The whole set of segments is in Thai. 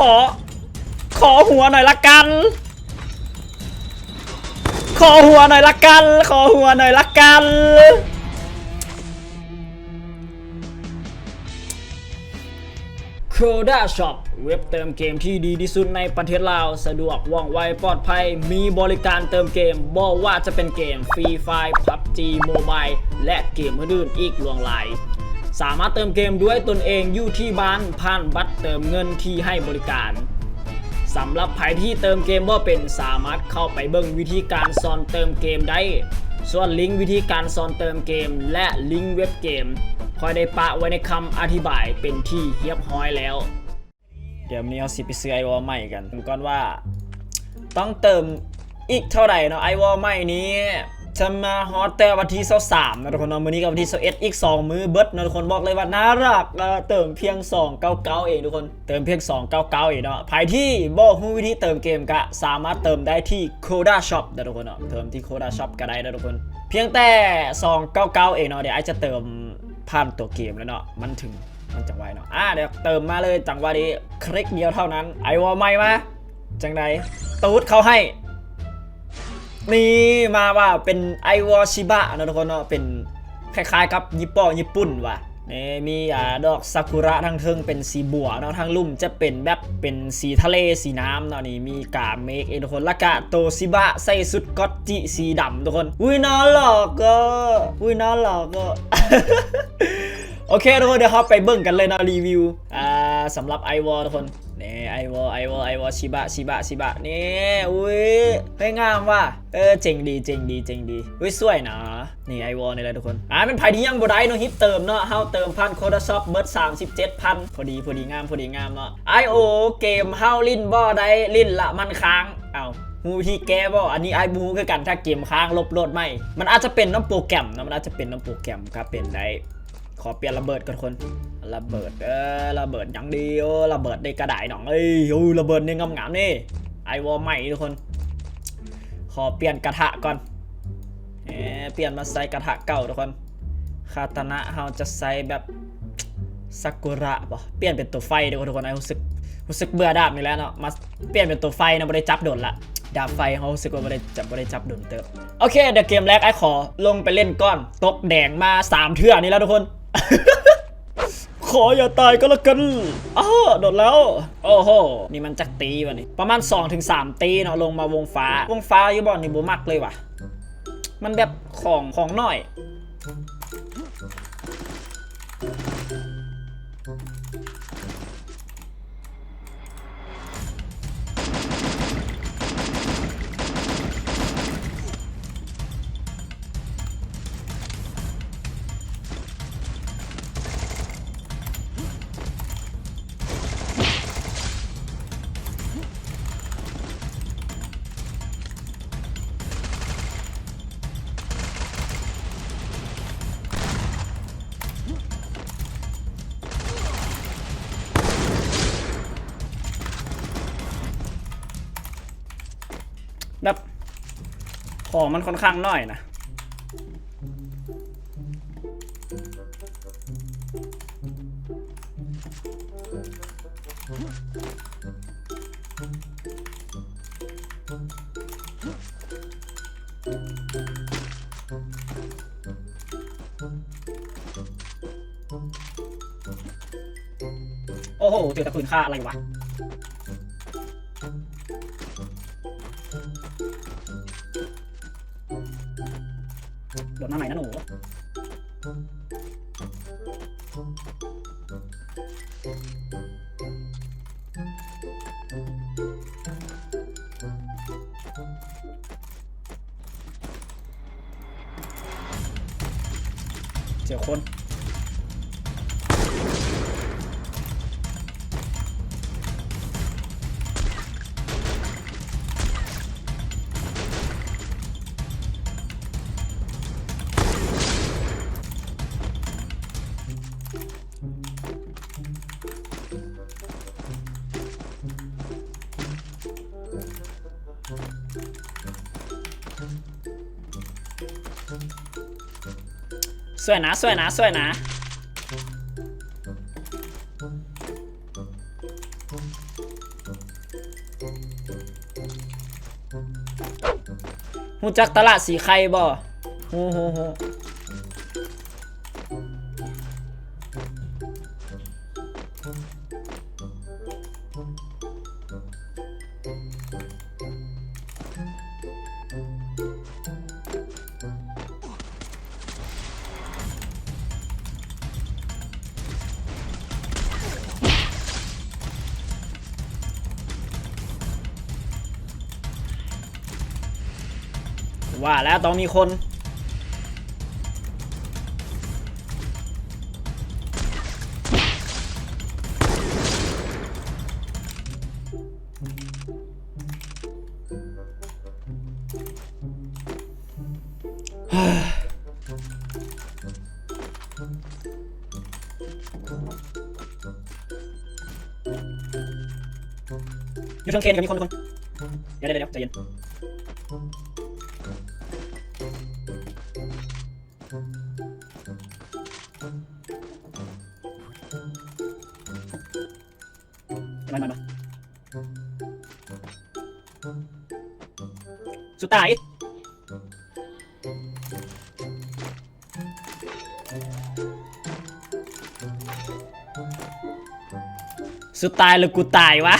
ขอ ขอหัวหน่อยละกัน ขอหัวหน่อยละกัน ขอหัวหน่อยละกัน โคด้าช็อปเว็บเติมเกมที่ดีที่สุดในประเทศลาว สะดวกว่องไวปลอดภัย มีบริการเติมเกมบอกว่าจะเป็นเกมฟรีไฟล์ PUBG Mobile และเกมอื่นๆอีกหลวงหลาย สามารถเติมเกมด้วยตนเองอยู่ที่บ้านผ่านบัตรเติมเงินที่ให้บริการสำหรับใครที่เติมเกมว่าเป็นสามารถเข้าไปเบิ่งวิธีการสอนเติมเกมได้ ส่วนลิงก์วิธีการสอนเติมเกม และลิงก์เว็บเกมคอยได้ปะไว้ในคำอธิบายเป็นที่เรียบร้อยแล้ว เดี๋ยวนี้เอาสิไปซื้อไอวอลใหม่กันก่อนว่า ต้องเติมอีกเท่าไหร่เนาะไอวอลใหม่นี้ จะมาฮอตแต่วันที่23นะทุกคนเนาะมื้อนี้กับวันที่21อีก2มื้อเบิดนะทุกคนบอกเลยว่าน่ารักเติมเพียง299เองทุกคนเติมเพียง299เองเนาะใครที่บอกฮู้วิธีเติมเกมก็สามารถเติมได้ที่ Koda Shop นะทุกคนเนาะเติมที่ Koda Shop ก็ได้นะทุกคน เพียงแต่299เองเนาะเดี๋ยวไอจะเติมผ่านตัวเกมแล้วเนาะมันถึงมันจังไวเนาะอะเดี๋ยวเติมมาเลยจังหวะนี้คลิกเดียวเท่านั้น ไอวอลใหม่มาจังใดตูดเขาให้ นี่มาว่าเป็นไอวอชิบะนะทุกคนเนาะเป็นคล้ายๆกับญี่ปุ่นญี่ปุ่นว่ะนี่มีอ่าดอกซากุระทางเทิงเป็นสีบัวเนาะทางลุ่มจะเป็นแบบเป็นสีทะเลสีน้ำเนาะนี่มีกาเมกเองทุกคนและกะโตซิบะใส่สุดก็อตจิสีดำทุกคน อุ้ยน่าหลอกก็อุ้ยน่าหลอกก็โอเคทุกคนเดี๋ยวเราไปเบิ่งกันเลยนะรีวิวอ่าสำหรับไอวอทุกคน นี่ไอวอไอวอไอวอชิบะชิบะชิบะนี่อุ้ยเฮ้ยงามว่ะเออเจ๋งดีเจ๋งดีเจ๋งดีอุ้ยสวยนะนี่ไอวอลนี่แหละทุกคนอ่าเป็นไผที่ยังบ่ได้เนาะฮิตเติมเนาะเฮาเติมพันโคดช็อปเบิร์ด37,000พอดีพอดีงามพอดีงามเนาะไอโอเกมเฮาลิ้นบ่ได้ลิ้นละมันค้างเอ้าฮูที่แกบ่อันนี้ไอ้บูคือกันถ้าเกมค้างลบโหลดไม่ มันอาจจะเป็นน้ำโปรแกรมนะมันอาจจะเป็นน้ำโปรแกรมครับเป็นได้ขอเปลี่ยนระเบิดก่อนคน ระเบิดเออระเบิดอย่างดียวระเบิดในกระดาษหนองเอ้ยโอ้ระเบิดในงามงามๆนี่ไอวอลใหม่ทุกคน ขอเปลี่ยนกระทะก่อนเอเปลี่ยนมาใส่กระทะเก่าทุกคนคาตานะเราจะใส่แบบซากุระป่ะเปลี่ยนเป็นตัวไฟเดี๋ยวทุกคนไอ้รู้สึกรู้สึกเบื่อดาบนี่แล้วเนาะมาเปลี่ยนเป็นตัวไฟนะไม่ได้จับโดนละดาบไฟเขาสึกว่าไม่ได้จับไม่ได้จับโดนเติมโอเคเดี๋ยวเกมแรกไอ้ขอลงไปเล่นก้อน ตกแดงมาสามเทื่อนี่แล้วทุกคน ขออย่าตายก็แล้วกันอ้าโดดแล้ว โอ้โห นี่มันจักตีวะนี่ ประมาณ 2-3 ตีเนาะลงมาวงฟ้า วงฟ้าอยู่บ่อนนี่บูมักเลยว่ะ มันแบบของของหน่อย ของมันค่อนข้างน้อยนะโอ้โหเจอแต่ปืนฆ่าอะไรวะ โดดมาใหม่นะหนู สวยนะสวยนะสวยนะ หูจักตลาดสีไข่บ่หูหูหู ว่าแล้วต้องมีคน อยู่ทางเคนกับมีคนทุกคนเดี๋ยวเดี๋ยวเดี๋ยวใจเย็น สุดท้าย สุดตายหรือกูตายวะ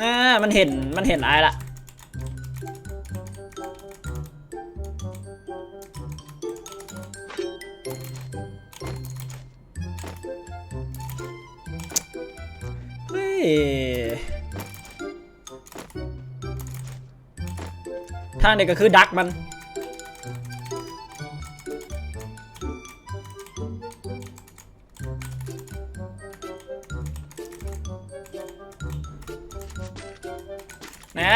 น่า มันเห็น มันเห็นอะไรละ ทางเด็กก็คือดักมันแน่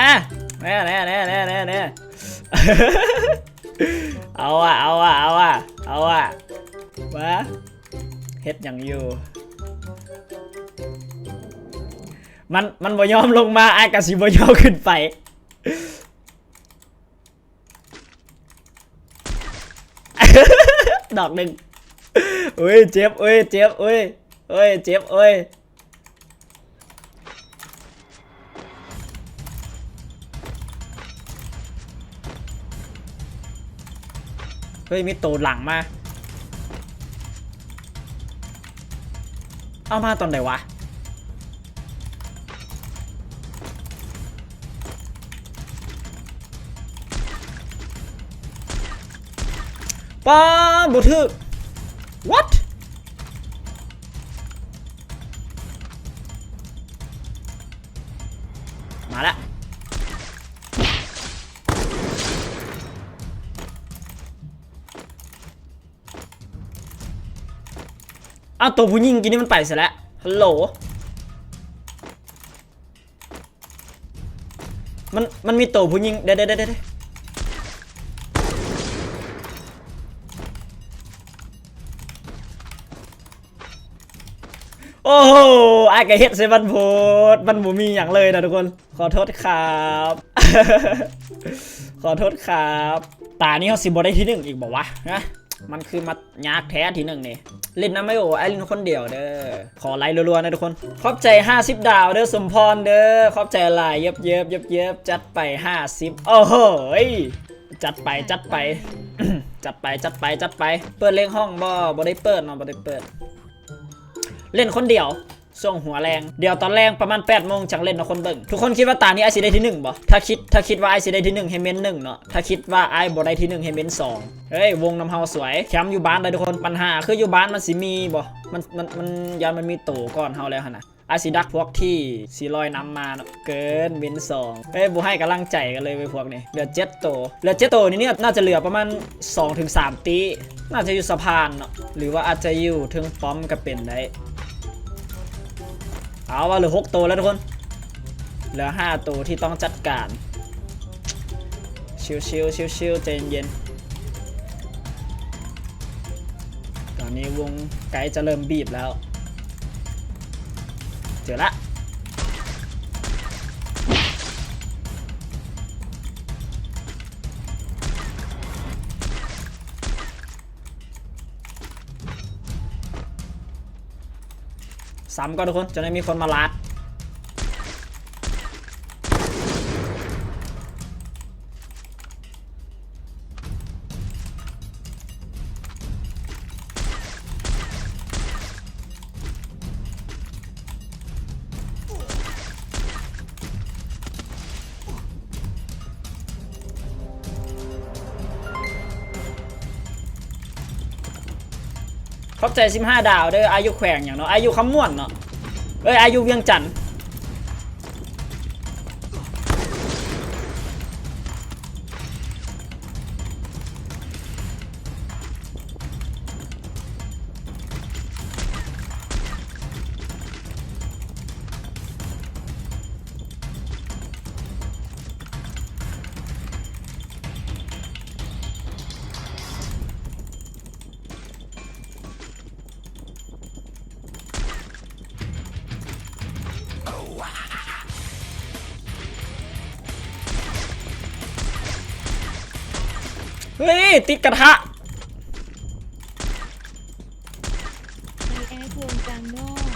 แน่แน่แน่แน่แน่แน่เอาอะเอาอะเอาอะเอาอะวะเฮ็ดอย่างอยู่ มันมันบ่ยอมลงมาอายกะสิบ่ยอมขึ้นไปดอกหนึ่งเอ้ยเจ็บเอ้ยเจ็บเอ้ยเอ้ยเจ็บเอ้ยเฮ้ยมีตูดหลังมา เอามาตอนไหนวะ ป้าบุทึก what มาแล้วอ้าวตัวผู้หญิงกินนี่มันไปเสร็จแล้ว ฮัลโหล มัน มันมีตัวผู้หญิงเดี๋ยวเดี๋ยวเดี๋ยวเดี๋ โอ้โหไอ้กะเฮ็ดเซบันโพดมันบ่มีอย่างเลยนะทุกคน ขอโทษครับ ขอโทษครับ ตานี้เขาสิบได้ที่หนึ่งอีกบอกวะนะมันคือมายากแท้ที่หนึ่งนี่เล่นน้ำไม่โอ้ไอลินคนเดียวเด้อ ขอไลค์รัวๆนะทุกคน ขอบใจ 50 ดาวเด้อสมพรเด้อ ขอบใจหลายเย็บเย็บเย็บเย็บจัดไป 50 โอ้โหจัดไปจัดไป จัดไปจัดไปจัดไป เปิดเลขห้องบ่บ่ได้เปิดเนาะบ่ได้เปิด เล่นคนเดียวส่งหัวแรง เดี๋ยวตอนแรงประมาณ8ปดโมงจังเล่นนะคนเบิ่งทุกคนคิดว่าตานี้ไอซีได้ที่หนึ่งบ่ถ้าคิดถ้าคิดว่าไอซีได้ที่หนึ่งให้เม้นหนึ่งเนาะถ้าคิดว่าไอบ่ได้ที่หนึ่งให้เม้นสองเฮ้ยวงน้ำเฮาสวยแคมป์อยู่บ้านเลยทุกคนปัญหา คืออยู่บ้านมันสิมีบ่มันมันมันยันมันมีโตก่อนเฮาแล้วนะไอซีดักพวกที่สีลอยน้ำมาเกินเม้นสองเฮ้ยบ่ให้กำลังใจกันเลยเว้ยพวกนี้เหลือเจ็ดโตเหลือเจ็ดโตนี่เนี่ยน่าจะเหลือประมาณ2-3ถึง3ตีน่าจะอยู่สะพานเนาะหรือว่าอาจจะอยู่ถึงป้อมก็เป็นได้ เอาว่าเหลือหกตัวแล้วทุกคน เหลือห้าตัวที่ต้องจัดการ ชิวชิวชิวชิวๆใจเย็นๆตอนนี้วงไกด์จะเริ่มบีบแล้ว เจอละ ซ้ำก่อนทุกคนจะได้มีคนมาลัด ขอบใจ15 ดาวเด้ออายุแขวงอย่างเนาะอายุคำม่วนเนาะเอ้ยอายุเวียงจันทร์ เฮ้ย ติดกระทะ ไอแอดวงจังนอก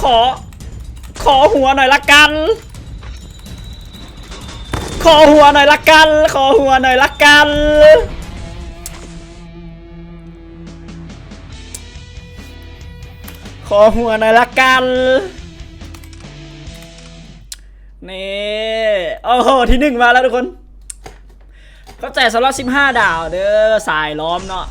ขอ ขอหัวหน่อยละกัน ขอหัวหน่อยละกัน ขอหัวหน่อยละกัน ขอหัวหน่อยละกัน นี่โอ้โหที่หนึ่งมาแล้วทุกคน เข้าใจสำหรับ 15 ดาว เด้อสายล้อมเนาะ